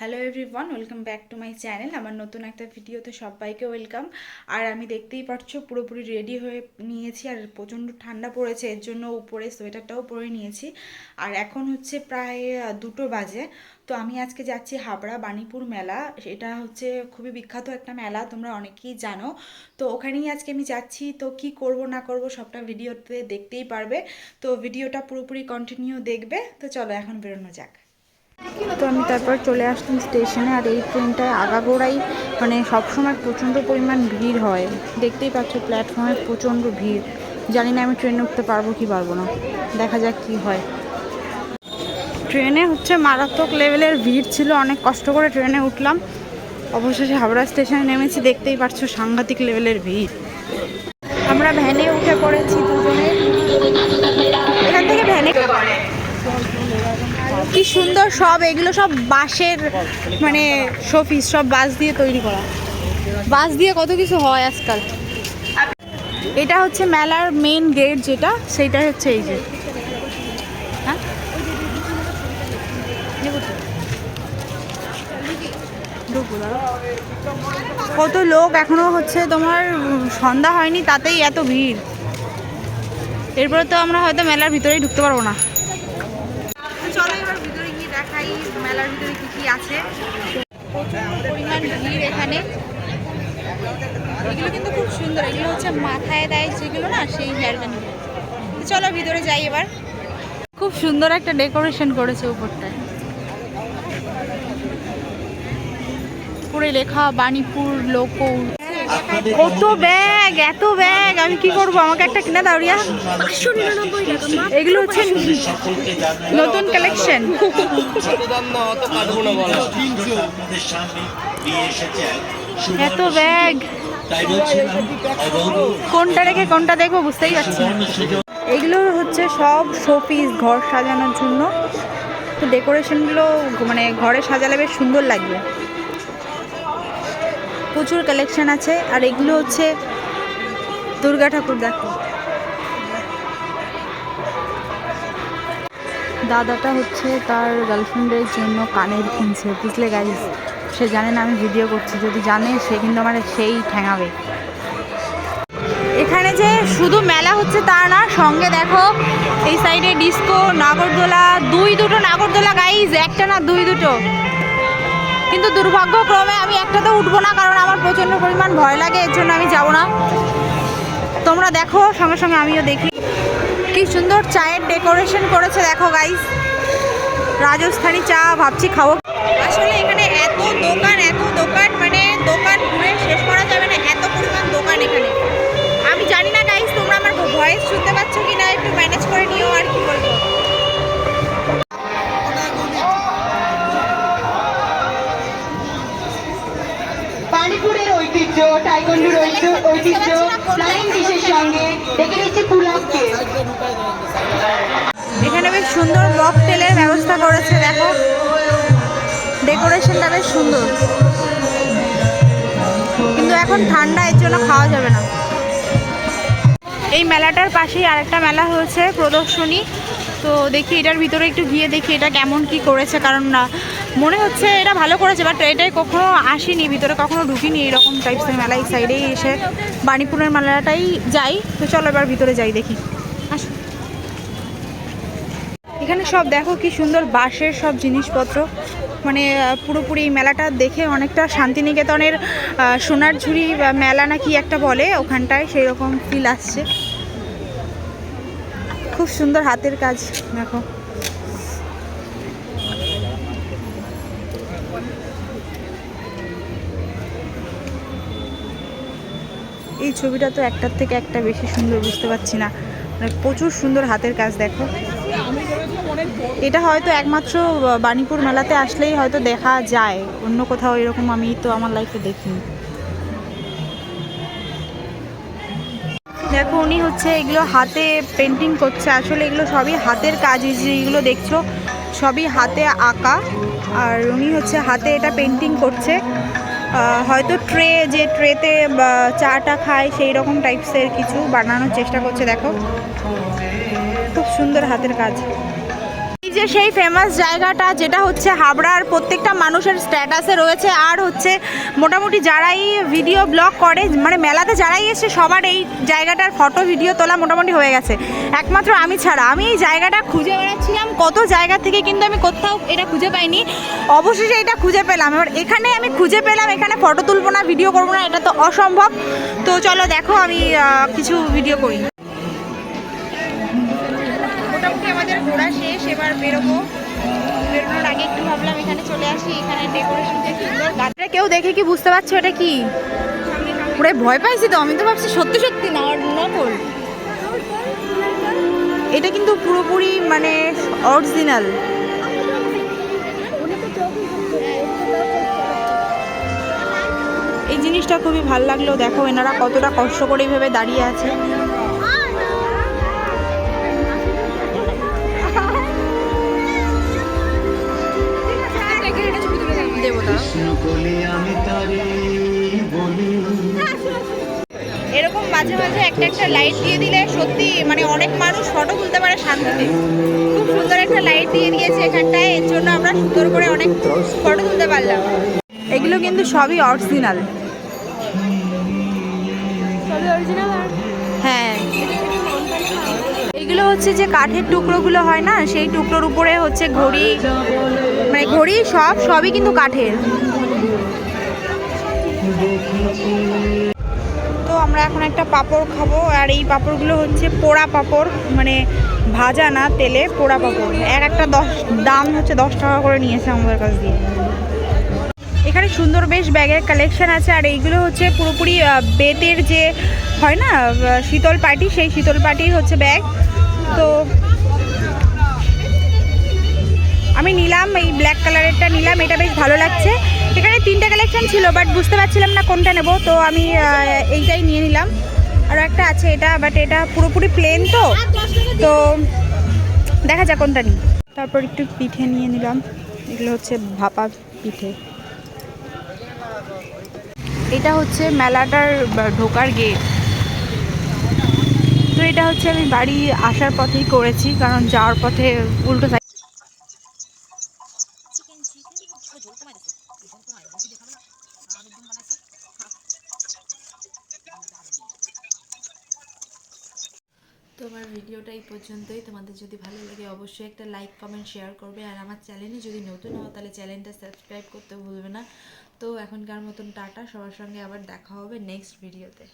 Hello everyone welcome back to my channel আমার নতুন একটা ভিডিওতে সবাইকে ওয়েলকাম আর আমি দেখতেই পাচ্ছ, পুরোপুরি রেডি হয়ে নিয়েছি আর প্রচণ্ড ঠান্ডা পড়েছে, এর জন্য উপরে সোয়েটারটাও পরে নিয়েছি। আর এখন হচ্ছে প্রায় দুটো বাজে। তো আমি আজকে যাচ্ছি হাবড়া বাণীপুর মেলা। এটা হচ্ছে খুবই বিখ্যাত একটা মেলা, তোমরা অনেকেই জানো। তো ওখানেই আজকে আমি যাচ্ছি। তো কি করব, না করব, সবটা ভিডিওতে দেখতেই পারবে। তো ভিডিওটা পুরোপুরি কন্টিনিউ দেখবে। তো চলো এখন বেরোনো যাক। তো আমি তারপর চলে আসলাম স্টেশনে আর এই ট্রেনটায় আগাগোড়াই মানে সবসময় প্রচণ্ড পরিমাণ ভিড় হয়। দেখতেই পাচ্ছ প্ল্যাটফর্মে প্রচণ্ড ভিড়। জানি না আমি ট্রেনে উঠতে পারব কি পারব না। দেখা যাক কি হয়। ট্রেনে হচ্ছে মারাত্মক লেভেলের ভিড় ছিল, অনেক কষ্ট করে ট্রেনে উঠলাম। অবশেষে হাওড়া স্টেশনে নেমেছি, দেখতেই পাচ্ছ সাংঘাতিক লেভেলের ভিড়। আমরা ভ্যানে উঠে পড়েছি দুজনে এখান থেকে ভ্যানে কি সুন্দর সব, এগুলো সব বাঁশের মানে শোপিস, সব বাঁশ দিয়ে তৈরি করা। বাঁশ দিয়ে কত কিছু হয় আজকাল। এটা হচ্ছে মেলার মেন গেট যেটা সেইটা হচ্ছে এই যে। হ্যাঁ। কত লোক এখনও হচ্ছে তোমার, সন্ধ্যা হয়নি, তাতেই এত ভিড়। এরপরে তো আমরা হয়তো মেলার ভিতরেই ঢুকতে পারব না চলো এবার ভিতরে গিয়ে দেখাই মেলার ভিতরে কি কি আছে? এখানে। এগুলো কিন্তু খুব সুন্দর। এগুলো হচ্ছে মাথায় দেয় যেগুলো না, সেই হেয়ার চলো ভিতরে যাই এবার। খুব সুন্দর একটা ডেকোরেশন করেছে উপরটায়। পুরো লেখা বাণীপুর লোকৌ কত ব্যাগ, এত ব্যাগ, আমি কি করব? আমাকে একটা কিনে দাও, রিয়া। এগুলো হচ্ছে নতুন কালেকশন এত ব্যাগ। কোনটা রেখে কোনটা দেখব বুঝতেই পারছি এগুলো হচ্ছে সব শোপিস, ঘর সাজানোর জন্য। তো ডেকোরেশনগুলো মানে ঘরে সাজালে বেশ সুন্দর লাগবে। প্রচুর কালেকশন আছে, আর এগুলো হচ্ছে দুর্গা ঠাকুর, দেখো। দাদাটা হচ্ছে তার গার্লফ্রেন্ডের জন্য কানের কিনছে, বুঝলে গাইজ সে জানে না আমি ভিডিও করছি, যদি জানে সে কিন্তু আমার সেই ঠ্যাঙাবে এখানে যে শুধু মেলা হচ্ছে তা না, সঙ্গে দেখো এই সাইডে ডিস্কো নাগরদোলা, দুই দুটো নাগরদোলা গাইজ একটা না দুই দুটো। কিন্তু দুর্ভাগ্যক্রমে আমি একটাতে উঠবো না, কারণ আমার প্রচণ্ড পরিমাণ ভয় লাগে, এর জন্য আমি যাব না। তোমরা দেখো, সঙ্গে সঙ্গে আমিও দেখি। কি সুন্দর চায়ের ডেকোরেশন করেছে, দেখো গাইস রাজস্থানি চা, ভাবছি খাব। আসলে এখানে এত দোকান এত দোকান মানে দোকান ঘুরে শেষ করা যাবে না, এত পরিমাণ দোকান এখানে। আমি জানি না গাইস তোমরা আমার ভয়েস শুনতে পাচ্ছ কি না একটু ম্যানেজ করে নিও আর কি বলব। এখানে বেশ সুন্দর মকটেলের ব্যবস্থা করেছে, দেখো। ডেকোরেশনটা বেশ সুন্দর। কিন্তু এখন ঠান্ডা, এর জন্য খাওয়া যাবে না। এই মেলাটার পাশেই আরেকটা মেলা হয়েছে, প্রদর্শনী। তো দেখি এটার ভিতরে একটু গিয়ে দেখি এটা কেমন কি করেছে, কারণ না মনে হচ্ছে এটা ভালো করেছে বাট এটাই কখনো আসিনি ভিতরে কখনো ঢুকিনি এরকম টাইপসের মেলা এই সাইডেই এসে বাণীপুরের মেলাটাই যাই তো চলো এবার ভিতরে যাই দেখি। এখানে সব দেখো কি সুন্দর বাঁশের সব জিনিসপত্র। মানে পুরোপুরি মেলাটা দেখে অনেকটা শান্তিনিকেতনের আহ, সোনার ঝুড়ি বা মেলা নাকি একটা বলে ওখানটায় সেই রকম ফিল আসছে। খুব সুন্দর হাতের কাজ দেখো। এই ছবিটা তো একটার থেকে একটা বেশি সুন্দর, বুঝতে পারছি না। মানে প্রচুর সুন্দর হাতের কাজ, দেখো। এটা হয়তো একমাত্র বাণীপুর মেলাতে আসলেই হয়তো দেখা যায়। অন্য কোথাও এরকম আমি তো আমার লাইফে দেখিনি। দেখো, উনি হচ্ছে এগুলো হাতে পেন্টিং করছে। আসলে এগুলো সবই হাতের কাজ, এই যে এগুলো দেখছ, সবই হাতে আঁকা। আর উনি হচ্ছে হাতে এটা পেন্টিং করছে। হয়তো ট্রে, যে ট্রেতে চাটা খায়, সেই রকম টাইপসের কিছু বানানোর চেষ্টা করছে, দেখো। খুব সুন্দর হাতের কাজ। যে সেই ফেমাস জায়গাটা, যেটা হচ্ছে হাবড়ার প্রত্যেকটা মানুষের স্ট্যাটাসে রয়েছে। আর হচ্ছে মোটামুটি যারাই ভিডিও ব্লগ করে মানে মেলাতে যারাই এসে সবার এই জায়গাটার ফটো ভিডিও তোলা মোটামুটি হয়ে গেছে। একমাত্র আমি ছাড়া। আমি এই জায়গাটা খুঁজে বেড়াচ্ছিলাম। কত জায়গা থেকে কিন্তু আমি কোথাও এটা খুঁজে পাইনি। অবশেষে এটা খুঁজে পেলাম। এবার এখানে আমি খুঁজে পেলাম, এখানে ফটো তুলবো না ভিডিও করব না, এটা তো অসম্ভব। তো চলো দেখো, আমি কিছু ভিডিও করি। ঘোরা শেষ, এবার বেরোবো। বেরোনোর আগে একটু ভাবলাম এখানে চলে আসি, এখানে ডেকোরেশন গাছটা কেউ দেখে কি বুঝতে পারছ এটা কি? পুরো ভয় পাইছি তো, আমি তো ভাবছি সত্যি সত্যি না, নকল। এটা কিন্তু পুরোপুরি মানে অরিজিনাল এই জিনিসটা খুবই ভালো লাগল, দেখো, এনারা কতটা কষ্ট করে এইভাবে দাঁড়িয়ে আছে। মাঝে মাঝে একটা একটা লাইট দিয়ে দিলে সত্যি মানে অনেক মানুষ ফটো তুলতে পারে শান্তিতে। খুব সুন্দর একটা লাইট দিয়ে দিয়েছে এখানটায় এর জন্য আমরা সুন্দর করে অনেক ফটো তুলতে পারলাম। এগুলো কিন্তু সবই অরিজিনাল হ্যাঁ। এগুলো হচ্ছে যে কাঠের টুকরোগুলো হয় না সেই টুকরোর উপরে হচ্ছে ঘড়ি মানে ঘড়ি সব সবই কিন্তু কাঠের। আমরা এখন একটা পাঁপড় খাব, আর এই পাঁপড়গুলো হচ্ছে পোড়া পাঁপড় মানে ভাজা না তেলে পোড়া পাঁপড়। এক একটা দশ, দাম হচ্ছে দশ টাকা করে নিয়েছে আমাদের কাছ দিয়ে। এখানে সুন্দর বেশ ব্যাগের কালেকশন আছে, আর এইগুলো হচ্ছে পুরোপুরি বেতের যে হয় না শীতল পাটি, সেই শীতল পাটির হচ্ছে ব্যাগ। তো আমি নিলাম, এই ব্ল্যাক কালারেরটা নিলাম, এটা বেশ ভালো লাগছে। এখানে তিনটে কালেকশন ছিল বাট বুঝতে পারছিলাম না কোনটা নেব, তো আমি এইটাই নিয়ে নিলাম। আর একটা আছে এটা বাট এটা পুরোপুরি প্লেন তো। তো দেখা যাক কোনটা নিই। তারপর একটু পিঠে নিয়ে নিলাম। এগুলো হচ্ছে ভাপা পিঠে। এটা হচ্ছে মেলাটার ঢোকার গেট তো এটা হচ্ছে আমি বাড়ি আসার পথেই করেছি, কারণ যাওয়ার পথে উল্টো তো আমার ভিডিওটা এই পর্যন্তই। তোমাদের যদি ভালো লাগে অবশ্যই একটা লাইক কমেন্ট শেয়ার করবে। আর আমার চ্যানেলে যদি নতুন হও, তাহলে চ্যানেলটা সাবস্ক্রাইব করতে ভুলবে না। তো এখনকার মতন টাটা। সবার সঙ্গে আবার দেখা হবে নেক্সট ভিডিওতে